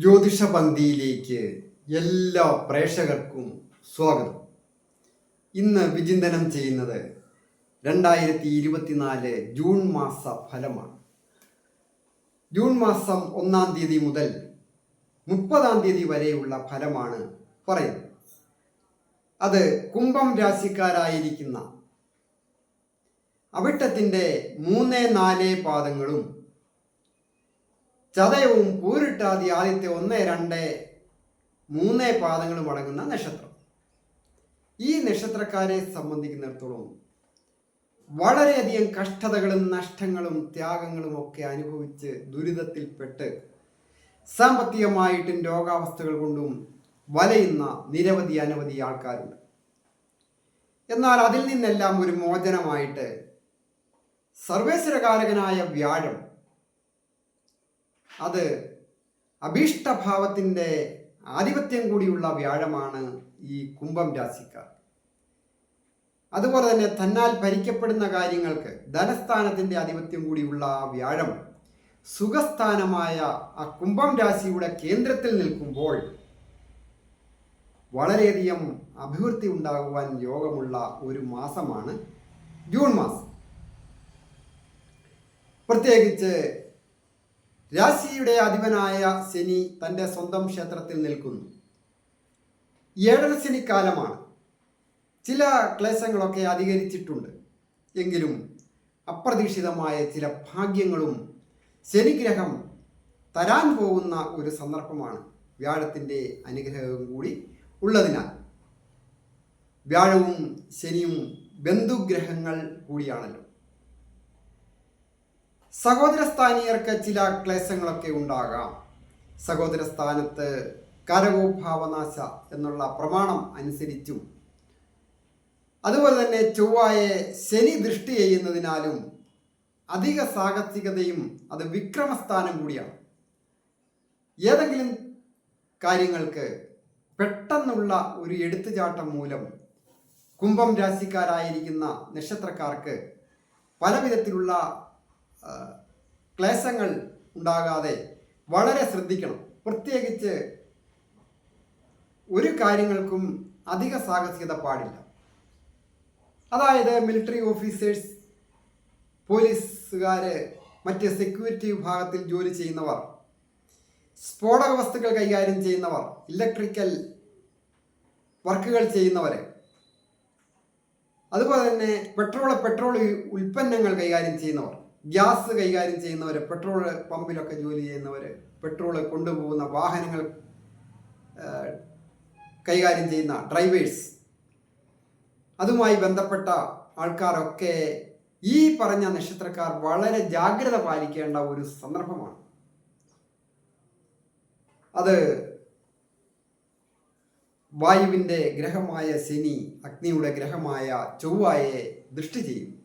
ജ്യോതിഷ പന്തിയിലേക്ക് എല്ലാ പ്രേക്ഷകർക്കും സ്വാഗതം. ഇന്ന് വിചിന്തനം ചെയ്യുന്നത് രണ്ടായിരത്തി ഇരുപത്തിനാല് ജൂൺ മാസ ഫലമാണ്. ജൂൺ മാസം ഒന്നാം തീയതി മുതൽ മുപ്പതാം തീയതി വരെയുള്ള ഫലമാണ് പറയുന്നത്. അത് കുംഭം രാശിക്കാരായിരിക്കുന്ന അവിട്ടത്തിന്റെ മൂന്ന് നാല് പാദങ്ങളും ചതയവും പൂരിട്ടാതി ആദ്യത്തെ ഒന്ന് രണ്ട് മൂന്ന് പാദങ്ങളും അടങ്ങുന്ന നക്ഷത്രം. ഈ നക്ഷത്രക്കാരെ സംബന്ധിക്കുന്നിടത്തോളം വളരെയധികം കഷ്ടതകളും നഷ്ടങ്ങളും ത്യാഗങ്ങളും ഒക്കെ അനുഭവിച്ച് ദുരിതത്തിൽപ്പെട്ട് സാമ്പത്തികമായിട്ടും രോഗാവസ്ഥകൾ കൊണ്ടും വലയുന്ന നിരവധി അനവധി ആൾക്കാരുണ്ട്. എന്നാൽ അതിൽ നിന്നെല്ലാം ഒരു മോചനമായിട്ട് സർവേശ്വരകാരകനായ വ്യാഴം അത് അഭീഷ്ടഭാവത്തിന്റെ ആധിപത്യം കൂടിയുള്ള വ്യാഴമാണ് ഈ കുംഭം രാശിക്കാർ. അതുപോലെ തന്നെ തന്നാൽ ഭരിക്കപ്പെടുന്ന കാര്യങ്ങൾക്ക് ധനസ്ഥാനത്തിന്റെ ആധിപത്യം കൂടിയുള്ള വ്യാഴം സുഖസ്ഥാനമായ ആ കുംഭം രാശിയുടെ കേന്ദ്രത്തിൽ നിൽക്കുമ്പോൾ വളരെയധികം അഭിവൃദ്ധി ഉണ്ടാകുവാൻ യോഗമുള്ള ഒരു മാസമാണ് ജൂൺ മാസം. പ്രത്യേകിച്ച് രാശിയുടെ അധിപനായ ശനി തന്റെ സ്വന്തം ക്ഷേത്രത്തിൽ നിൽക്കുന്നു. ഏഴര ശനിക്കാലമാണ്. ചില ക്ലേശങ്ങളൊക്കെ അധികരിച്ചിട്ടുണ്ട്. എങ്കിലും അപ്രതീക്ഷിതമായ ചില ഭാഗ്യങ്ങളും ശനിഗ്രഹം തരാൻ പോകുന്ന ഒരു സന്ദർഭമാണ് വ്യാഴത്തിന്റെ അനുഗ്രഹവും കൂടി ഉള്ളതിനാൽ. വ്യാഴവും ശനിയും ബന്ധുഗ്രഹങ്ങൾ കൂടിയാണല്ലോ. സഹോദരസ്ഥാനീയർക്ക് ചില ക്ലേശങ്ങളൊക്കെ ഉണ്ടാകാം. സഹോദര സ്ഥാനത്ത് കരകോഭാവനാശ എന്നുള്ള പ്രമാണം അനുസരിച്ചും അതുപോലെ തന്നെ ചൊവ്വായെ ശനി ദൃഷ്ടി ചെയ്യുന്നതിനാലും അധിക സാഹസികതയും അത് വിക്രമസ്ഥാനം കൂടിയാണ്. ഏതെങ്കിലും കാര്യങ്ങൾക്ക് പെട്ടെന്നുള്ള ഒരു എടുത്തുചാട്ടം മൂലം കുംഭം രാശിക്കാരായിരിക്കുന്ന നക്ഷത്രക്കാർക്ക് പല വിധത്തിലുള്ള ആ, ക്ലേശങ്ങൾ ഉണ്ടാകാതെ വളരെ ശ്രദ്ധിക്കണം. പ്രത്യേകിച്ച് ഒരു കാര്യങ്ങൾക്കും അധിക സാഹസികത പാടില്ല. അതായത് മിലിറ്ററി ഓഫീസേഴ്സ് പോലീസുകാർ മറ്റ് സെക്യൂരിറ്റി വിഭാഗത്തിൽ ജോലി ചെയ്യുന്നവർ സ്ഫോടക വസ്തുക്കൾ കൈകാര്യം ചെയ്യുന്നവർ ഇലക്ട്രിക്കൽ വർക്കുകൾ ചെയ്യുന്നവർ അതുപോലെ തന്നെ പെട്രോൾ പെട്രോൾ ഉൽപ്പന്നങ്ങൾ കൈകാര്യം ചെയ്യുന്നവർ. ഗ്യാസ് കൈകാര്യം ചെയ്യുന്നവർ പെട്രോൾ പമ്പിലൊക്കെ ജോലി ചെയ്യുന്നവർ പെട്രോൾ കൊണ്ടുപോകുന്ന വാഹനങ്ങൾ കൈകാര്യം ചെയ്യുന്ന ഡ്രൈവേഴ്സ് അതുമായി ബന്ധപ്പെട്ട ആൾക്കാരൊക്കെ ഈ പറഞ്ഞ നക്ഷത്രക്കാർ വളരെ ജാഗ്രത പാലിക്കേണ്ട ഒരു സന്ദർഭമാണ്. അത് വായുവിന്റെ ഗ്രഹമായ ശനി അഗ്നിയുടെ ഗ്രഹമായ ചൊവ്വായെ ദൃഷ്ടി ചെയ്യും.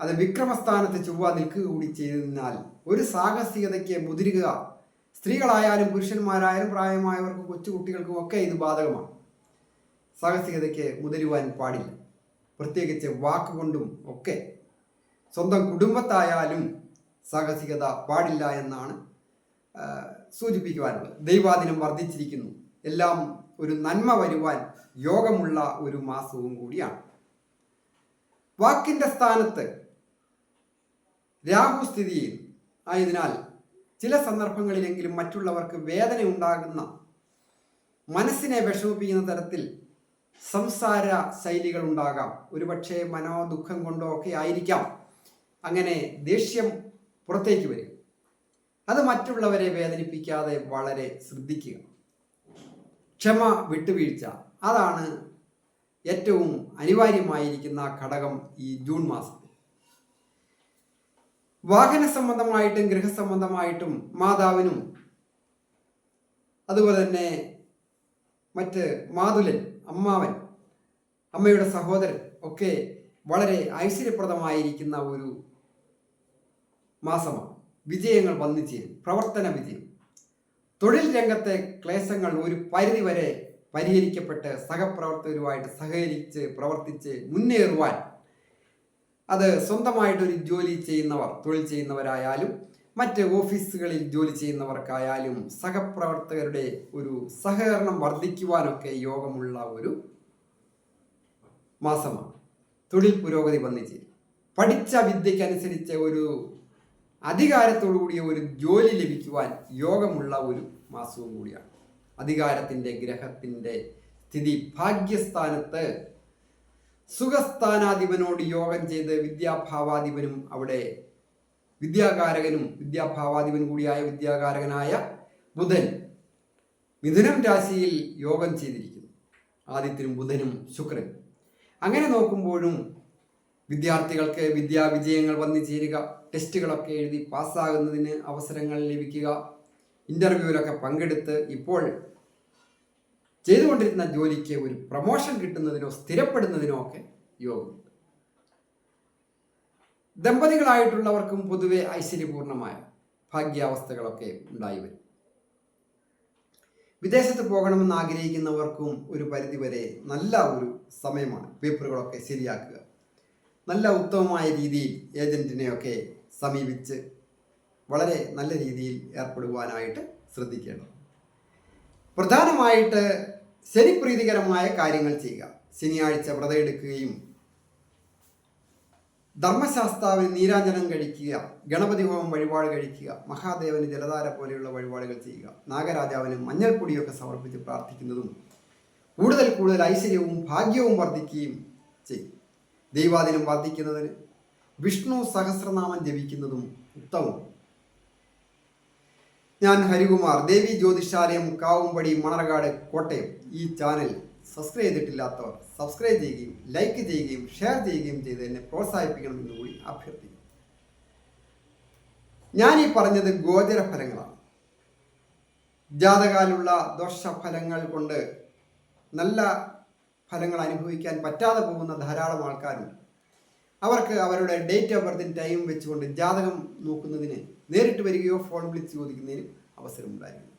അത് വിക്രമസ്ഥാനത്ത് ചൊവ്വ നിൽക്കുക കൂടി ചെയ്തതിനാൽ ഒരു സാഹസികതയ്ക്ക് മുതിരുക. സ്ത്രീകളായാലും പുരുഷന്മാരായാലും പ്രായമായവർക്കും കൊച്ചുകുട്ടികൾക്കും ഒക്കെ ഇത് ബാധകമാണ്. സാഹസികതയ്ക്ക് മുതിരുവാൻ പാടില്ല. പ്രത്യേകിച്ച് വാക്കുകൊണ്ടും ഒക്കെ. സ്വന്തം കുടുംബത്തായാലും സാഹസികത പാടില്ല എന്നാണ് സൂചിപ്പിക്കുവാനുള്ളത്. ദൈവാദിനം വർദ്ധിച്ചിരിക്കുന്നു. എല്ലാം ഒരു നന്മ വരുവാൻ യോഗമുള്ള ഒരു മാസവും കൂടിയാണ്. വാക്കിന്റെ സ്ഥാനത്ത് രാഹു സ്ഥിതി ചെയ്യുന്നു ആയതിനാൽ ചില സന്ദർഭങ്ങളിലെങ്കിലും മറ്റുള്ളവർക്ക് വേദന ഉണ്ടാകുന്ന മനസ്സിനെ വിഷമിപ്പിക്കുന്ന തരത്തിൽ സംസാര ശൈലികൾ ഉണ്ടാകാം. ഒരുപക്ഷെ മനോദുഃഖം കൊണ്ടോ ഒക്കെ ആയിരിക്കാം. അങ്ങനെ ദേഷ്യം പുറത്തേക്ക് വരും. അത് മറ്റുള്ളവരെ വേദനിപ്പിക്കാതെ വളരെ ശ്രദ്ധിക്കുക. ക്ഷമ വിട്ടുവീഴ്ച. അതാണ് ഏറ്റവും അനിവാര്യമായിരിക്കുന്ന ഘടകം ഈ ജൂൺ മാസത്തിൽ വാഹന സംബന്ധമായിട്ടും ഗൃഹസംബന്ധമായിട്ടും മാതാവിനും അതുപോലെ തന്നെ മറ്റ് മാതുലൻ അമ്മാവൻ അമ്മയുടെ സഹോദരൻ ഒക്കെ വളരെ ഐശ്വര്യപ്രദമായിരിക്കുന്ന ഒരു മാസമാണ്. വിജയങ്ങൾ വന്നു ചേരും. പ്രവർത്തന വിജയം. തൊഴിൽ രംഗത്തെ ക്ലേശങ്ങൾ ഒരു പരിധിവരെ പരിഹരിക്കപ്പെട്ട് സഹപ്രവർത്തകരുമായിട്ട് സഹകരിച്ച് പ്രവർത്തിച്ച് മുന്നേറുവാൻ അത് സ്വന്തമായിട്ടൊരു ജോലി ചെയ്യുന്നവർ തൊഴിൽ ചെയ്യുന്നവരായാലും മറ്റ് ഓഫീസുകളിൽ ജോലി ചെയ്യുന്നവർക്കായാലും സഹപ്രവർത്തകരുടെ ഒരു സഹകരണം വർദ്ധിക്കുവാനൊക്കെ യോഗമുള്ള ഒരു മാസമാണ്. തൊഴിൽ പുരോഗതി വന്നിച്ചേരും പഠിച്ച വിദ്യക്കനുസരിച്ച് ഒരു അധികാരത്തോടു കൂടിയ ഒരു ജോലി ലഭിക്കുവാൻ യോഗമുള്ള ഒരു മാസവും കൂടിയാണ്. അധികാരത്തിന്റെ ഗ്രഹത്തിന്റെ സ്ഥിതി ഭാഗ്യസ്ഥാനത്ത് സുഖസ്ഥാനാധിപനോട് യോഗം ചെയ്ത് വിദ്യാഭാവാധിപനും അവിടെ വിദ്യാകാരകനും വിദ്യാഭാവാധിപൻ കൂടിയായ വിദ്യാകാരകനായ ബുധൻ മിഥുനം രാശിയിൽ യോഗം ചെയ്തിരിക്കുന്നു. ആദിത്യനും ബുധനും ശുക്രൻ. അങ്ങനെ നോക്കുമ്പോഴും വിദ്യാർത്ഥികൾക്ക് വിദ്യാവിജയങ്ങൾ വന്നു ചേരുക ടെസ്റ്റുകളൊക്കെ എഴുതി പാസ്സാകുന്നതിന് അവസരങ്ങൾ ലഭിക്കുക ഇന്റർവ്യൂവിലൊക്കെ പങ്കെടുത്ത് ഇപ്പോൾ ചെയ്തുകൊണ്ടിരുന്ന ജോലിക്ക് ഒരു പ്രമോഷൻ കിട്ടുന്നതിനോ സ്ഥിരപ്പെടുന്നതിനോ ഒക്കെ യോഗമുണ്ട്. ദമ്പതികളായിട്ടുള്ളവർക്കും പൊതുവെ ഐശ്വര്യപൂർണമായ ഭാഗ്യാവസ്ഥകളൊക്കെ ഉണ്ടായി വരും. വിദേശത്ത് പോകണമെന്ന് ആഗ്രഹിക്കുന്നവർക്കും ഒരു പരിധിവരെ നല്ല ഒരു സമയമാണ് പേപ്പറുകളൊക്കെ ശരിയാക്കുക. നല്ല ഉത്തമമായ രീതിയിൽ ഏജന്റിനെയൊക്കെ സമീപിച്ച് വളരെ നല്ല രീതിയിൽ ഏർപ്പെടുവാനായിട്ട് ശ്രദ്ധിക്കേണ്ടത് പ്രധാനമായിട്ട് ശനിപ്രീതികരമായ കാര്യങ്ങൾ ചെയ്യുക. ശനിയാഴ്ച വ്രതം എടുക്കുകയും ധർമ്മശാസ്താവിന് നീരാഞ്ജനം കഴിക്കുക ഗണപതി ഹോമം വഴിപാട് കഴിക്കുക മഹാദേവന് ജലധാര പോലെയുള്ള വഴിപാടുകൾ ചെയ്യുക നാഗരാജാവിന് മഞ്ഞൾപ്പൊടിയൊക്കെ സമർപ്പിച്ച് പ്രാർത്ഥിക്കുന്നതും കൂടുതൽ കൂടുതൽ ഐശ്വര്യവും ഭാഗ്യവും വർദ്ധിക്കുകയും ചെയ്യും. ദൈവാദിനം വർദ്ധിക്കുന്നതിന് വിഷ്ണു സഹസ്രനാമം ജപിക്കുന്നതും ഉത്തമം. ഞാൻ ഹരികുമാർ. ദേവി ജ്യോതിഷാലയം കാവുംപടി മണർകാട് കോട്ടയം. ഈ ചാനൽ സബ്സ്ക്രൈബ് ചെയ്തിട്ടില്ലാത്തവർ സബ്സ്ക്രൈബ് ചെയ്യുകയും ലൈക്ക് ചെയ്യുകയും ഷെയർ ചെയ്യുകയും ചെയ്ത് എന്നെ പ്രോത്സാഹിപ്പിക്കണമെന്ന് കൂടി അഭ്യർത്ഥിക്കുന്നു. ഞാൻ ഈ പറഞ്ഞത് ഗോചര ഫലങ്ങളാണ് ജാതകാലുള്ള ദോഷഫലങ്ങൾ കൊണ്ട് നല്ല ഫലങ്ങൾ അനുഭവിക്കാൻ പറ്റാതെ പോകുന്ന ധാരാളം ആൾക്കാരുണ്ട്. അവർക്ക് അവരുടെ ഡേറ്റ് ഓഫ് ബർത്തിൻ ടൈം വെച്ചുകൊണ്ട് ജാതകം നോക്കുന്നതിന് നേരിട്ട് വരികയോ ഫോൺ വിളിച്ച് ചോദിക്കുന്നതിനും അവസരമുണ്ടായിരുന്നു